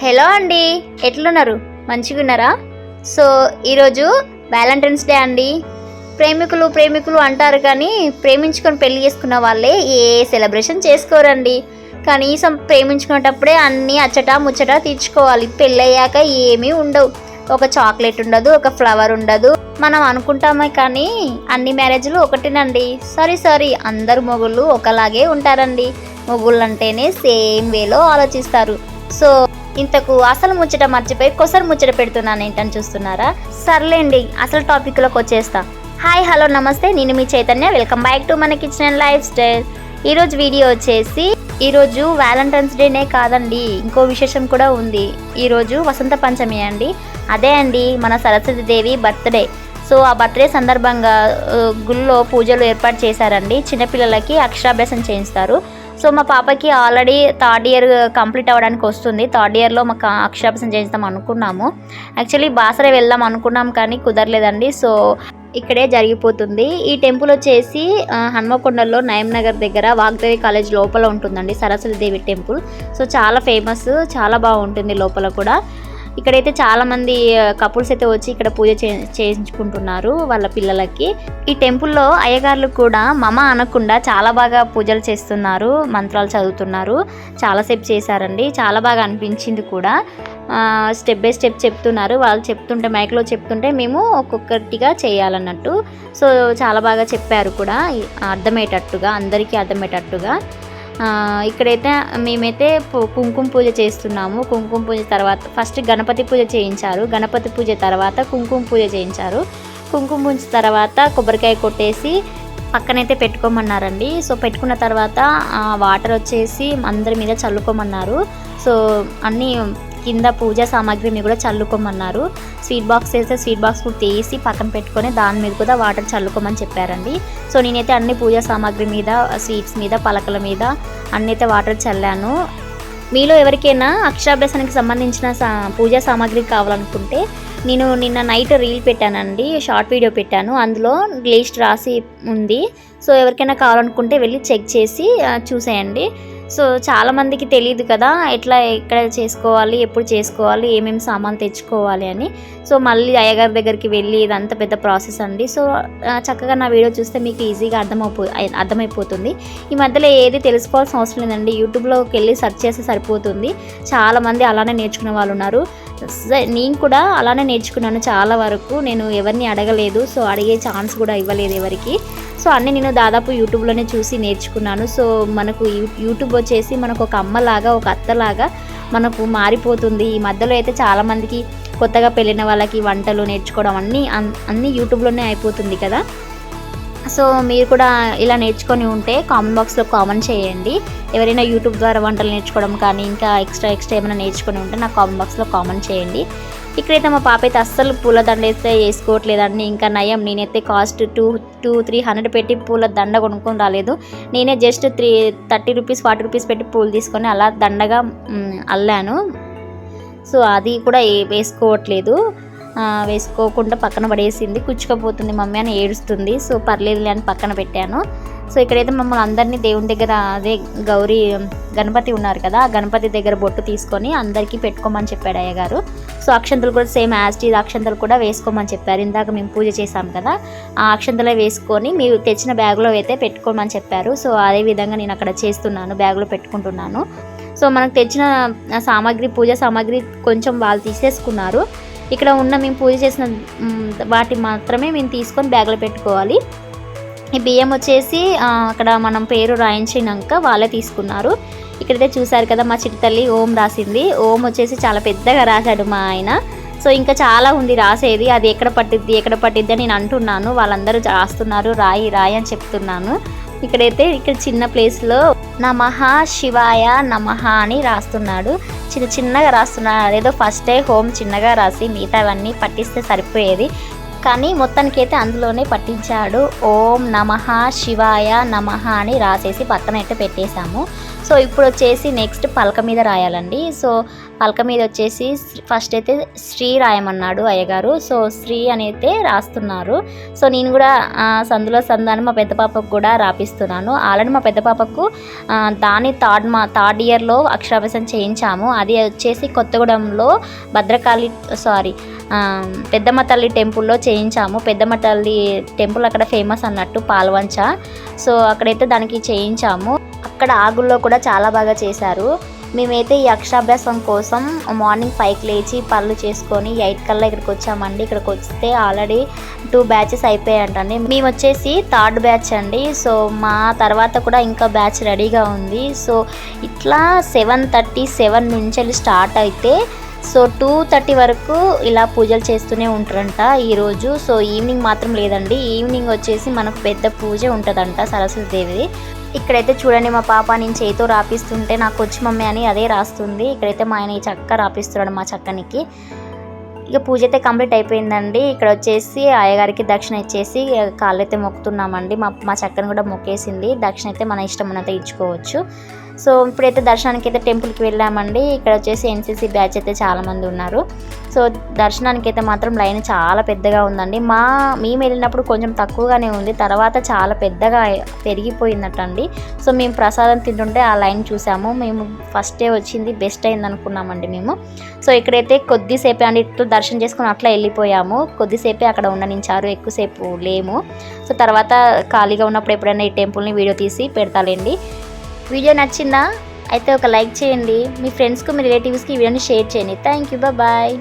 Hello అండి ఎట్లున్నారు? మంచిగా ఉన్నారా సో ఈరోజు వ్యాలంటైన్స్ డే అండి. ప్రేమికులు ప్రేమికులు అంటారు కానీ ప్రేమించుకొని పెళ్ళి చేసుకున్న వాళ్ళే ఏ సెలబ్రేషన్ చేసుకోరండి. కనీసం ప్రేమించుకునేటప్పుడే అన్నీ అచ్చట ముచ్చట తీర్చుకోవాలి. పెళ్ళయ్యాక ఏమీ ఉండవు. ఒక చాక్లెట్ ఉండదు ఒక ఫ్లవర్ ఉండదు. మనం అనుకుంటామే కానీ అన్ని మ్యారేజ్లు ఒకటేనండి. సారీ సారీ అందరు మొగుళ్ళు ఒకలాగే ఉంటారండి. మొగుళ్ళు అంటేనే సేమ్ వేలో ఆలోచిస్తారు. సో ఇంతకు అసలు ముచ్చట మర్చిపోయి కొసరు ముచ్చట పెడుతున్నాను ఏంటని చూస్తున్నారా? సర్లేండి అసలు టాపిక్లోకి వచ్చేస్తా. హాయ్ హలో నమస్తే నేను మీ చైతన్య. వెల్కమ్ బ్యాక్ టు మన కిచెన్ లైఫ్ స్టైల్ ఈరోజు వీడియో వచ్చేసి ఈరోజు వ్యాలంటైన్స్ డేనే కాదండి ఇంకో విశేషం కూడా ఉంది. ఈరోజు వసంత పంచమి అండి. అదే అండి మన సరస్వతి దేవి బర్త్డే సో ఆ బర్త్డే సందర్భంగా గుళ్ళో పూజలు ఏర్పాటు చేశారండి. చిన్నపిల్లలకి అక్షరాభ్యాసం చేయిస్తారు. సో మా పాపకి ఆల్రెడీ థర్డ్ ఇయర్ కంప్లీట్ అవ్వడానికి వస్తుంది. థర్డ్ ఇయర్లో మాకు అక్షరాభ్యాసం చేద్దాం అనుకున్నాము. యాక్చువల్లీ బాసరే వెళ్దాం అనుకున్నాం కానీ కుదరలేదండి. సో ఇక్కడే జరిగిపోతుంది. ఈ టెంపుల్ వచ్చేసి హన్మకొండలో నగర్ దగ్గర వాగ్దేవి కాలేజ్ లోపల ఉంటుందండి. సరస్వతి దేవి టెంపుల్. సో చాలా ఫేమస్ చాలా బాగుంటుంది లోపల కూడా. ఇక్కడైతే చాలా మంది కపుల్స్ అయితే వచ్చి ఇక్కడ పూజ చే చేయించుకుంటున్నారు వాళ్ళ పిల్లలకి. ఈ టెంపుల్లో అయ్యగారులు కూడా మమ అనకుండా చాలా బాగా పూజలు చేస్తున్నారు మంత్రాలు చదువుతున్నారు. చాలాసేపు చేశారండి. చాలా బాగా అనిపించింది కూడా. స్టెప్ బై స్టెప్ చెప్తున్నారు. వాళ్ళు చెప్తుంటే మైక్లో చెప్తుంటే మేము ఒక్కొక్కటిగా చేయాలన్నట్టు. సో చాలా బాగా చెప్పారు కూడా. అర్థమయ్యేటట్టుగా అందరికీ అర్థమయ్యేటట్టుగా. ఇక్కడైతే మేమైతే కుంకుమ పూజ చేస్తున్నాము. కుంకుమ పూజ తర్వాత ఫస్ట్ గణపతి పూజ చేయించారు. గణపతి పూజ తర్వాత కుంకుమ పూజ చేయించారు. కుంకుమ పూజ తర్వాత కొబ్బరికాయ కొట్టేసి పక్కనైతే పెట్టుకోమన్నారండి. సో పెట్టుకున్న తర్వాత వాటర్ వచ్చేసి అందరి మీద చల్లుకోమన్నారు. సో అన్నీ కింద పూజా సామాగ్రిని కూడా చల్లుకోమన్నారు. స్వీట్ బాక్స్ వేస్తే స్వీట్ బాక్స్ కూడా తీసి పక్కన పెట్టుకొని దాని మీద కూడా వాటర్ చల్లుకోమని చెప్పారండి. సో నేనైతే అన్ని పూజా సామాగ్రి మీద స్వీట్స్ మీద పలకల మీద అన్ని అయితే వాటర్ చల్లాను. మీలో ఎవరికైనా అక్షరాభ్యాసానికి సంబంధించిన సా పూజా సామాగ్రి కావాలనుకుంటే నేను నిన్న నైట్ రీల్ పెట్టానండి షార్ట్ వీడియో పెట్టాను. అందులో లిస్ట్ రాసి ఉంది. సో ఎవరికైనా కావాలనుకుంటే వెళ్ళి చెక్ చేసి చూసేయండి. సో చాలామందికి తెలియదు కదా ఎట్లా ఎక్కడ చేసుకోవాలి ఎప్పుడు చేసుకోవాలి ఏమేమి సామాన్లు తెచ్చుకోవాలి అని. సో మళ్ళీ అయ్యగారి దగ్గరికి వెళ్ళి ఇదంతా పెద్ద ప్రాసెస్ అండి. సో చక్కగా నా వీడియో చూస్తే మీకు ఈజీగా అర్థమైపో అర్థమైపోతుంది. ఈ మధ్యలో ఏది తెలుసుకోవాల్సిన అవసరం లేదండి. యూట్యూబ్లోకి వెళ్ళి సెర్చ్ చేస్తే సరిపోతుంది. చాలామంది అలానే నేర్చుకునే వాళ్ళు ఉన్నారు. స- నేను కూడా అలానే నేర్చుకున్నాను చాలా వరకు. నేను ఎవరిని అడగలేదు. సో అడిగే ఛాన్స్ కూడా ఇవ్వలేదు ఎవరికి. సో అన్నీ నేను దాదాపు యూట్యూబ్లోనే చూసి నేర్చుకున్నాను. సో మనకు యూట్యూబ్ వచ్చేసి మనకు ఒక అమ్మలాగా ఒక అత్తలాగా మనకు మారిపోతుంది. ఈ మధ్యలో అయితే చాలామందికి కొత్తగా పెళ్ళిన వాళ్ళకి వంటలు నేర్చుకోవడం అన్నీ అన్- అన్నీ యూట్యూబ్లోనే అయిపోతుంది కదా. సో మీరు కూడా ఇలా నేర్చుకొని ఉంటే కామెంట్ బాక్స్లో కామెంట్ చేయండి. ఎవరైనా యూట్యూబ్ ద్వారా వంటలు నేర్చుకోవడం కానీ ఇంకా ఎక్స్ట్రా ఎక్స్ట్రా ఏమైనా నేర్చుకొని ఉంటే నాకు కామెంట్ బాక్స్లో కామెంట్ చేయండి. ఇక్కడైతే మా పాప అయితే అస్సలు పూల దండ అయితే వేసుకోవట్లేదండి ఇంకా నయం నేనైతే cost two two three hundred పెట్టి పూల దండ కొనుక్కొని రాలేదు. నేనే just three thirty rupees forty rupees పెట్టి పూలు తీసుకొని అలా దండగా అల్లాను. సో అది కూడా వేసుకోవట్లేదు. వేసుకోకుండా పక్కన పడేసింది. కుచ్చుకపోతుంది మమ్మీ అని ఏడుస్తుంది. సో పర్లేదులే అని పక్కన పెట్టాను. సో ఇక్కడైతే మమ్మల్ని అందరినీ దేవుని దగ్గర అదే గౌరీ గణపతి ఉన్నారు కదా ఆ గణపతి దగ్గర బొట్టు తీసుకొని అందరికీ పెట్టుకోమని చెప్పాడు అయ్యగారు సో అక్షంతలు కూడా సేమ్ యాస్టీజ్ అక్షంతలు కూడా వేసుకోమని చెప్పారు. ఇందాక మేము పూజ చేసాం కదా ఆ అక్షంతలే వేసుకొని మీరు తెచ్చిన బ్యాగ్లో అయితే పెట్టుకోమని చెప్పారు. సో అదే విధంగా నేను అక్కడ చేస్తున్నాను బ్యాగ్లో పెట్టుకుంటున్నాను. సో మనకు తెచ్చిన సామాగ్రి పూజ సామాగ్రి కొంచెం వాళ్ళు తీసేసుకున్నారు. ఇక్కడ ఉన్న మేము పూజ చేసిన వాటి మాత్రమే మేము తీసుకొని బ్యాగ్లో పెట్టుకోవాలి. ఈ బియ్యం వచ్చేసి అక్కడ మనం పేరు రాయించినాక వాళ్ళే తీసుకున్నారు. ఇక్కడైతే చూసారు కదా మా చిటితల్లి ఓం రాసింది. ఓం వచ్చేసి చాలా పెద్దగా రాశాడు మా ఆయన. సో ఇంకా చాలా ఉంది రాసేది. అది ఎక్కడ పట్టిద్ది ఎక్కడ పట్టిద్ది అని నేను అంటున్నాను. వాళ్ళందరూ రాస్తున్నారు రాయి రాయి అని చెప్తున్నాను. ఇక్కడైతే ఇక్కడ చిన్న ప్లేస్లో నమః శివాయ నమః అని రాస్తున్నాడు. చిన్న చిన్నగా రాస్తున్నాడు అదేదో ఫస్ట్ డే హోమ్ చిన్నగా రాసి మిగతావన్నీ పట్టిస్తే సరిపోయేది. కానీ మొత్తానికి అయితే అందులోనే పట్టించాడు. ఓం నమః శివాయ నమ అని రాసేసి పక్కన అయితే పెట్టేశాము. సో ఇప్పుడు వచ్చేసి నెక్స్ట్ పలక మీద రాయాలండి. సో పలక మీద వచ్చేసి ఫస్ట్ అయితే శ్రీ రాయమన్నాడు అయ్యగారు. సో శ్రీ అని అయితే రాస్తున్నారు. సో నేను కూడా సందులో సందాన్ని మా పెద్ద పాపకు కూడా రాపిస్తున్నాను. ఆల్రెడీ మా పెద్ద పాపకు దాని థర్డ్ మా థర్డ్ ఇయర్లో అక్షరాభ్యాసం చేయించాము. అది వచ్చేసి కొత్తగూడెంలో భద్రకాళి సారీ పెద్దమ్మ తల్లి టెంపుల్లో చేయించాము. పెద్దమ్మ తల్లి టెంపుల్ అక్కడ ఫేమస్ అన్నట్టు పాల్వంచ. సో అక్కడైతే దానికి చేయించాము. అక్కడ ఆగుల్లో కూడా చాలా బాగా చేశారు. మేమైతే ఈ అక్షరాభ్యాసం కోసం మార్నింగ్ ఫైవ్కి లేచి పళ్ళు చేసుకొని ఎయిట్ కల్లా ఇక్కడికి వచ్చామండి. ఇక్కడికి వస్తే ఆల్రెడీ టూ బ్యాచెస్ అయిపోయాయంటండి. మేము వచ్చేసి థర్డ్ బ్యాచ్ అండి. సో మా తర్వాత కూడా ఇంకా బ్యాచ్ రెడీగా ఉంది. సో ఇట్లా సెవెన్ థర్టీ సెవెన్ నుంచి వెళ్ళి స్టార్ట్ అయితే సో టూ థర్టీ వరకు ఇలా పూజలు చేస్తూనే ఉంటారంట ఈరోజు. సో ఈవినింగ్ మాత్రం లేదండి. ఈవినింగ్ వచ్చేసి మనకు పెద్ద పూజ ఉంటుందంట సరస్వతి దేవిది. ఇక్కడైతే చూడండి మా పాప నేను చేతితో రాపిస్తుంటే నాకు వచ్చి మమ్మీ అని అదే రాస్తుంది. ఇక్కడైతే మా ఆయన ఈ చక్క రాపిస్తున్నాడు మా చక్కనికి. ఇక పూజ అయితే కంప్లీట్ అయిపోయిందండి. ఇక్కడ వచ్చేసి అయ్యగారికి దక్షిణ ఇచ్చేసి కాళ్ళు అయితే మొక్కుతున్నామండి. మా మా చక్కని కూడా మొక్కేసింది. దక్షిణ అయితే మన ఇష్టం ఉన్నంత ఇచ్చుకోవచ్చు. సో ఇప్పుడైతే దర్శనానికి అయితే టెంపుల్కి వెళ్ళామండి. ఇక్కడ వచ్చేసి ఎన్సీసీ బ్యాచ్ అయితే చాలామంది ఉన్నారు. సో దర్శనానికి అయితే మాత్రం లైన్ చాలా పెద్దగా ఉందండి. మా మేము వెళ్ళినప్పుడు కొంచెం తక్కువగానే ఉంది. తర్వాత చాలా పెద్దగా పెరిగిపోయిందటండి సో మేము ప్రసాదం తింటుంటే ఆ లైన్ చూసాము. మేము ఫస్ట్ డే వచ్చింది బెస్ట్ అయింది అనుకున్నామండి మేము. సో ఇక్కడైతే కొద్దిసేపే అండి ఇట్లా దర్శనం చేసుకుని అట్లా వెళ్ళిపోయాము. కొద్దిసేపే అక్కడ ఉండనించారు ఎక్కువసేపు లేము. సో తర్వాత ఖాళీగా ఉన్నప్పుడు ఎప్పుడైనా ఈ టెంపుల్ని వీడియో తీసి పెడతాలేండి. వీడియో నచ్చిందా? అయితే ఒక లైక్ చేయండి. మీ ఫ్రెండ్స్కు మీ రిలేటివ్స్కి ఈ వీడియోని షేర్ చేయండి. Thank you bye.